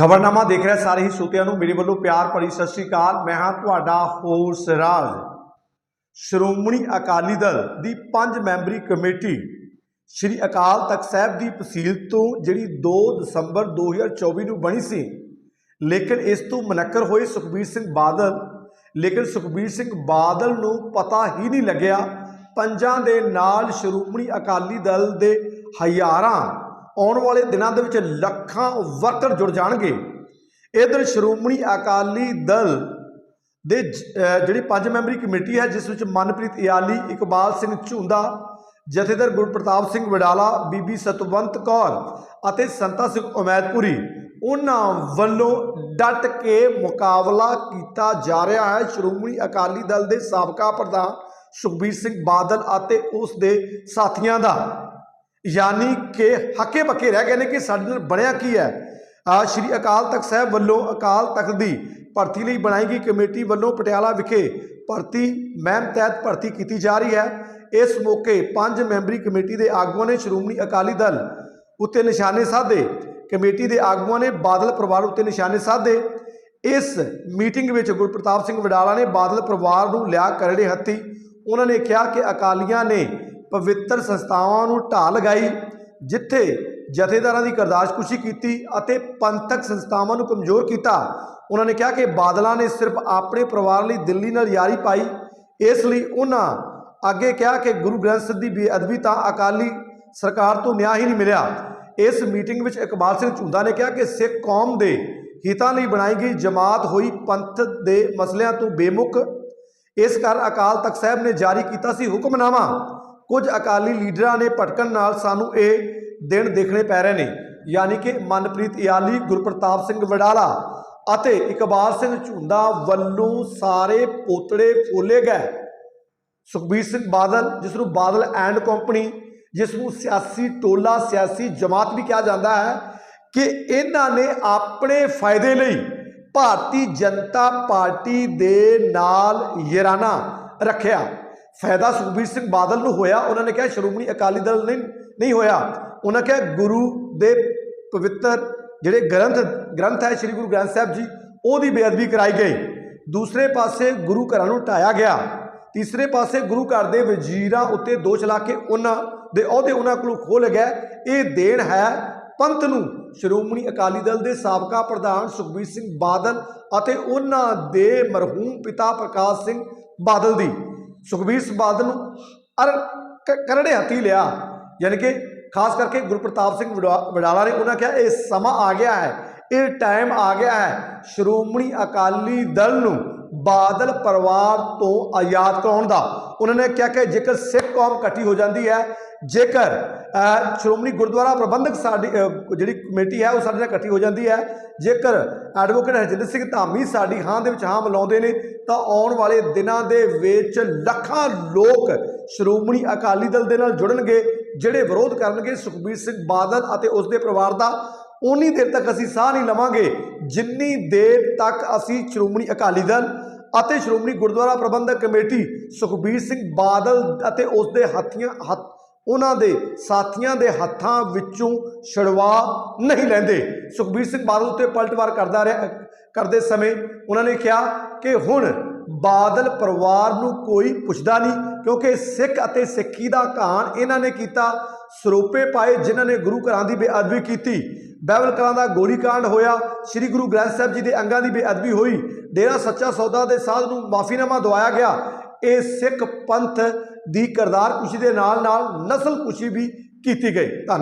ਖਬਰਨਾਮਾ ਦੇਖ ਰਿਹਾ ਸਾਰੇ ਹੀ ਸੋਤਿਆਂ ਨੂੰ, ਮੇਰੇ ਵੱਲੋਂ ਪਿਆਰ ਭਰੀ ਸਤਿ ਸ੍ਰੀ ਅਕਾਲ। ਮੈਂ ਹਾਂ ਤੁਹਾਡਾ ਹੋਰ ਸਿਰਾਜ ਸ਼੍ਰੋਮਣੀ ਅਕਾਲੀ ਦਲ ਦੀ ਪੰਜ ਮੈਂਬਰੀ ਕਮੇਟੀ, ਸ਼੍ਰੀ ਅਕਾਲ ਤਖਤ ਸਾਹਿਬ ਦੀ ਤਹਿਸੀਲ ਤੋਂ ਜਿਹੜੀ 2 ਦਸੰਬਰ 2024 ਨੂੰ ਬਣੀ ਸੀ, ਲੇਕਿਨ ਇਸ ਤੋਂ ਮਨਕਰ ਹੋਏ ਸੁਖਬੀਰ ਸਿੰਘ ਬਾਦਲ, ਲੇਕਿਨ ਸੁਖਬੀਰ ਸਿੰਘ ਬਾਦਲ ਨੂੰ ਪਤਾ ਹੀ ਨਹੀਂ ਲੱਗਿਆ, ਪੰਜਾਂ ਦੇ ਨਾਲ ਸ਼੍ਰੋਮਣੀ ਅਕਾਲੀ ਦਲ ਦੇ ਹਜ਼ਾਰਾਂ ਆਉਣ ਵਾਲੇ ਦਿਨਾਂ ਦੇ ਵਿੱਚ ਲੱਖਾਂ ਵਰਕਰ ਜੁੜ ਜਾਣਗੇ। ਇਧਰ ਸ਼੍ਰੋਮਣੀ ਅਕਾਲੀ ਦਲ ਦੇ ਜਿਹੜੀ ਪੰਜ ਮੈਂਬਰੀ ਕਮੇਟੀ ਹੈ, ਜਿਸ ਵਿੱਚ ਮਨਪ੍ਰੀਤ ਇਆਲੀ, ਇਕਬਾਲ ਸਿੰਘ ਝੁੰਦਾ, ਜਥੇਦਾਰ ਗੁਰਪ੍ਰਤਾਪ ਸਿੰਘ ਵਡਾਲਾ, ਬੀਬੀ ਸਤਵੰਤ ਕੌਰ ਅਤੇ ਸੰਤਾ ਸਿੰਘ ਉਮੈਦਪੁਰੀ, ਉਹਨਾਂ ਵੱਲੋਂ ਡਟ ਕੇ ਮੁਕਾਬਲਾ ਕੀਤਾ ਜਾ ਰਿਹਾ ਹੈ। ਸ਼੍ਰੋਮਣੀ ਅਕਾਲੀ ਦਲ ਦੇ ਸਾਬਕਾ ਪ੍ਰਧਾਨ ਸੁਖਬੀਰ ਸਿੰਘ ਬਾਦਲ ਅਤੇ ਉਸ ਦੇ ਸਾਥੀਆਂ ਦਾ ਯਾਨੀ ਕਿ ਹੱਕੇ ਪੱਕੇ ਰਹਿ ਗਏ ਨੇ ਕਿ ਸਾਡੇ ਨਾਲ ਬਣਿਆ ਕੀ ਹੈ। ਆ ਸ਼੍ਰੀ ਅਕਾਲ ਤਖਤ ਸਾਹਿਬ ਵੱਲੋਂ ਅਕਾਲ ਤਖਤ ਦੀ ਭਰਤੀ ਲਈ ਬਣਾਈ ਗਈ ਕਮੇਟੀ ਵੱਲੋਂ ਪਟਿਆਲਾ ਵਿਖੇ ਭਰਤੀ, ਮਹਿਮ ਤਹਿਤ ਭਰਤੀ ਕੀਤੀ ਜਾ ਰਹੀ ਹੈ। ਇਸ ਮੌਕੇ ਪੰਜ ਮੈਂਬਰੀ ਕਮੇਟੀ ਦੇ ਆਗੂਆਂ ਨੇ ਸ਼੍ਰੋਮਣੀ ਅਕਾਲੀ ਦਲ ਉੱਤੇ ਨਿਸ਼ਾਨੇ ਸਾਧੇ, ਕਮੇਟੀ ਦੇ ਆਗੂਆਂ ਨੇ ਬਾਦਲ ਪਰਿਵਾਰ ਉੱਤੇ ਨਿਸ਼ਾਨੇ ਸਾਧੇ। ਇਸ ਮੀਟਿੰਗ ਵਿੱਚ ਗੁਰਪ੍ਰਤਾਪ ਸਿੰਘ ਵਡਾਲਾ ਨੇ ਬਾਦਲ ਪਰਿਵਾਰ ਨੂੰ ਲਿਆ ਕਰੜੇ ਹੱਥੀ। ਉਹਨਾਂ ਨੇ ਕਿਹਾ ਕਿ ਅਕਾਲੀਆਂ ਨੇ ਪਵਿੱਤਰ ਸੰਸਥਾਵਾਂ ਨੂੰ ਢਾਹ ਲਗਾਈ, ਜਿੱਥੇ ਜਥੇਦਾਰਾਂ ਦੀ ਕਰਦਾਸ਼ਕੁਸ਼ੀ ਕੀਤੀ ਅਤੇ ਪੰਥਕ ਸੰਸਥਾਵਾਂ ਨੂੰ ਕਮਜ਼ੋਰ ਕੀਤਾ। ਉਹਨਾਂ ਨੇ ਕਿਹਾ ਕਿ ਬਾਦਲਾਂ ਨੇ ਸਿਰਫ ਆਪਣੇ ਪਰਿਵਾਰ ਲਈ ਦਿੱਲੀ ਨਾਲ ਯਾਰੀ ਪਾਈ। ਇਸ ਲਈ ਉਹਨਾਂ ਅੱਗੇ ਕਿਹਾ ਕਿ ਗੁਰੂ ਗ੍ਰੰਥ ਸਾਹਿਬ ਦੀ ਬੇਅਦਬੀ ਤਾਂ ਅਕਾਲੀ ਸਰਕਾਰ ਤੋਂ ਨਿਆਂ ਹੀ ਨਹੀਂ ਮਿਲਿਆ। ਇਸ ਮੀਟਿੰਗ ਵਿੱਚ ਇਕਬਾਲ ਸਿੰਘ ਝੁੰਦਾ ਨੇ ਕਿਹਾ ਕਿ ਸਿੱਖ ਕੌਮ ਦੇ ਹਿੱਤਾਂ ਲਈ ਬਣਾਈ ਗਈ ਜਮਾਤ ਹੋਈ ਪੰਥ ਦੇ ਮਸਲਿਆਂ ਤੋਂ ਬੇਮੁਖ। ਇਸ ਕਾਰਨ ਅਕਾਲ ਤਖਤ ਸਾਹਿਬ ਨੇ ਜਾਰੀ ਕੀਤਾ ਸੀ ਹੁਕਮਨਾਮਾ। ਕੁਝ ਅਕਾਲੀ ਲੀਡਰਾਂ ਨੇ ਭਟਕਣ ਨਾਲ ਸਾਨੂੰ ਇਹ ਦਿਨ ਦੇਖਣੇ ਪੈ ਰਹੇ ਨੇ, ਯਾਨੀ ਕਿ ਮਨਪ੍ਰੀਤ ਇਆਲੀ, ਗੁਰਪ੍ਰਤਾਪ ਸਿੰਘ ਵਡਾਲਾ ਅਤੇ ਇਕਬਾਲ ਸਿੰਘ ਝੁੰਦਾ ਵੱਲੋਂ ਸਾਰੇ ਪੋਤੜੇ ਫੋਲੇ ਗਏ। ਸੁਖਬੀਰ ਸਿੰਘ ਬਾਦਲ, ਜਿਸ ਨੂੰ ਬਾਦਲ ਐਂਡ ਕੰਪਨੀ, ਜਿਸ ਨੂੰ ਸਿਆਸੀ ਟੋਲਾ, ਸਿਆਸੀ ਜਮਾਤ ਵੀ ਕਿਹਾ ਜਾਂਦਾ ਹੈ, ਕਿ ਇਹਨਾਂ ਨੇ ਆਪਣੇ ਫਾਇਦੇ ਲਈ ਭਾਰਤੀ ਜਨਤਾ ਪਾਰਟੀ ਦੇ ਨਾਲ ਯਰਾਨਾ ਰੱਖਿਆ। ਫਾਇਦਾ ਸੁਖਬੀਰ ਸਿੰਘ ਬਾਦਲ ਨੂੰ ਹੋਇਆ, ਉਹਨਾਂ ਨੇ ਕਿਹਾ ਸ਼੍ਰੋਮਣੀ ਅਕਾਲੀ ਦਲ ਨਹੀਂ ਨਹੀਂ ਹੋਇਆ। ਉਹਨਾਂ ਕਿਹਾ ਗੁਰੂ ਦੇ ਪਵਿੱਤਰ ਜਿਹੜੇ ਗ੍ਰੰਥ ਗ੍ਰੰਥ ਹੈ ਸ੍ਰੀ ਗੁਰੂ ਗ੍ਰੰਥ ਸਾਹਿਬ ਜੀ, ਉਹਦੀ ਬੇਅਦਬੀ ਕਰਾਈ ਗਈ। ਦੂਸਰੇ ਪਾਸੇ ਗੁਰੂ ਘਰਾਂ ਨੂੰ ਢਾਇਆ ਗਿਆ। ਤੀਸਰੇ ਪਾਸੇ ਗੁਰੂ ਘਰ ਦੇ ਵਜ਼ੀਰਾਂ ਉੱਤੇ ਦੋਸ਼ ਲਾ ਕੇ ਉਹਨਾਂ ਦੇ ਅਹੁਦੇ ਉਹਨਾਂ ਕੋਲੋਂ ਖੋਲ ਗਏ। ਇਹ ਦੇਣ ਹੈ ਪੰਥ ਨੂੰ। ਸ਼੍ਰੋਮਣੀ ਅਕਾਲੀ ਦਲ ਦੇ ਸਾਬਕਾ ਪ੍ਰਧਾਨ ਸੁਖਬੀਰ ਸਿੰਘ ਬਾਦਲ ਅਤੇ ਉਹਨਾਂ ਦੇ ਮਰਹੂਮ ਪਿਤਾ ਪ੍ਰਕਾਸ਼ ਸਿੰਘ ਬਾਦਲ ਦੀ। ਸੁਖਬੀਰ ਸਿੰਘ ਬਾਦਲ ਨੂੰ ਅਰ ਕਰੜੇ ਹੱਥੀ ਲਿਆ। ਯਾਨੀ ਕਿ ਖਾਸ ਕਰਕੇ ਗੁਰਪ੍ਰਤਾਪ ਸਿੰਘ ਵਡਾ- ਵਡਾਲਾ ਨੇ ਉਹਨਾਂ ਕਿਹਾ, ਇਹ ਸਮਾਂ ਆ ਗਿਆ ਹੈ, ਇਹ ਟਾਈਮ ਆ ਗਿਆ ਹੈ। ਸ਼੍ਰੋਮਣੀ ਅਕਾਲੀ ਦਲ ਨੂੰ ਬਾਦਲ ਪਰਿਵਾਰ ਤੋਂ ਆਜ਼ਾਦ ਕਰਾਉਣ ਦਾ। ਉਹਨਾਂ ਨੇ ਕਿਹਾ ਕਿ ਜੇਕਰ ਸਿੱਖ ਕੌਮ ਇਕੱਠੀ ਹੋ ਜਾਂਦੀ ਹੈ ਜੇਕਰ ਸ਼੍ਰੋਮਣੀ ਗੁਰਦੁਆਰਾ ਪ੍ਰਬੰਧਕ ਸਾਡੀ ਜਿਹੜੀ ਕਮੇਟੀ ਹੈ, ਉਹ ਸਾਡੇ ਨਾਲ ਇਕੱਠੀ ਹੋ ਜਾਂਦੀ ਹੈ। ਜੇਕਰ ਐਡਵੋਕੇਟ ਹਰਜਿੰਦਰ ਸਿੰਘ ਧਾਮੀ ਸਾਡੀ ਹਾਂ ਦੇ ਵਿੱਚ ਹਾਂ ਮਿਲਾਉਂਦੇ ਨੇ, ਤਾਂ ਆਉਣ ਵਾਲੇ ਦਿਨਾਂ ਦੇ ਵਿੱਚ ਲੱਖਾਂ ਲੋਕ ਸ਼੍ਰੋਮਣੀ ਅਕਾਲੀ ਦਲ ਦੇ ਨਾਲ ਜੁੜਨਗੇ, ਜਿਹੜੇ ਵਿਰੋਧ ਕਰਨਗੇ ਸੁਖਬੀਰ ਸਿੰਘ ਬਾਦਲ ਅਤੇ ਉਸ ਦੇ ਪਰਿਵਾਰ ਦਾ। ਉਨੀ ਦੇਰ ਤੱਕ ਅਸੀਂ ਸਾਹ ਨਹੀਂ ਲਵਾਂਗੇ, ਜਿੰਨੀ ਦੇਰ ਤੱਕ ਅਸੀਂ ਸ਼੍ਰੋਮਣੀ ਅਕਾਲੀ ਦਲ ਅਤੇ ਸ਼੍ਰੋਮਣੀ ਗੁਰਦੁਆਰਾ ਪ੍ਰਬੰਧਕ ਕਮੇਟੀ ਸੁਖਬੀਰ ਸਿੰਘ ਬਾਦਲ ਅਤੇ ਉਸ ਦੇ ਹੱਥੀਆਂ, ਹੱਥ ਉਹਨਾਂ ਦੇ ਸਾਥੀਆਂ ਦੇ ਹੱਥਾਂ ਵਿੱਚੋਂ ਛੜਵਾ ਨਹੀਂ ਲੈਂਦੇ। ਸੁਖਬੀਰ ਸਿੰਘ ਬਾਦਲ ਉੱਤੇ ਪਲਟਵਾਰ ਕਰਦਾ ਰਿਹਾ, ਕਰਦੇ ਸਮੇਂ ਉਹਨਾਂ ਨੇ ਕਿਹਾ ਕਿ ਹੁਣ ਬਾਦਲ ਪਰਿਵਾਰ ਨੂੰ ਕੋਈ ਪੁੱਛਦਾ ਨਹੀਂ, ਕਿਉਂਕਿ ਸਿੱਖ ਅਤੇ ਸਿੱਖੀ ਦਾ ਕਾਣ ਇਹਨਾਂ ਨੇ ਕੀਤਾ, ਸਰੋਪੇ ਪਾਏ ਜਿਨ੍ਹਾਂ ਨੇ ਗੁਰੂ ਘਰਾਂ ਦੀ ਬੇਅਦਬੀ ਕੀਤੀ। ਬਾਈਬਲ ਕਲਾਂ ਦਾ ਗੋਲੀकांड ਹੋਇਆ, ਸ੍ਰੀ ਗੁਰੂ ਗ੍ਰੰਥ ਸਾਹਿਬ ਜੀ ਦੇ ਅੰਗਾਂ ਦੀ ਬੇਅਦਬੀ ਹੋਈ। ਡੇਰਾ ਸੱਚਾ ਸੌਦਾ ਦੇ ਸਾਧ ਨੂੰ ਮਾਫੀਨਾਮਾ ਦਵਾਇਆ ਗਿਆ। ਇਹ ਸਿੱਖ ਪੰਥ ਦੀ ਕਰਤਾਰ ਕੁਸ਼ੀ ਦੇ ਨਾਲ ਨਾਲ ਨਸਲ ਕੁਸ਼ੀ ਵੀ ਕੀਤੀ ਗਈ। ਧੰਨਵਾਦ।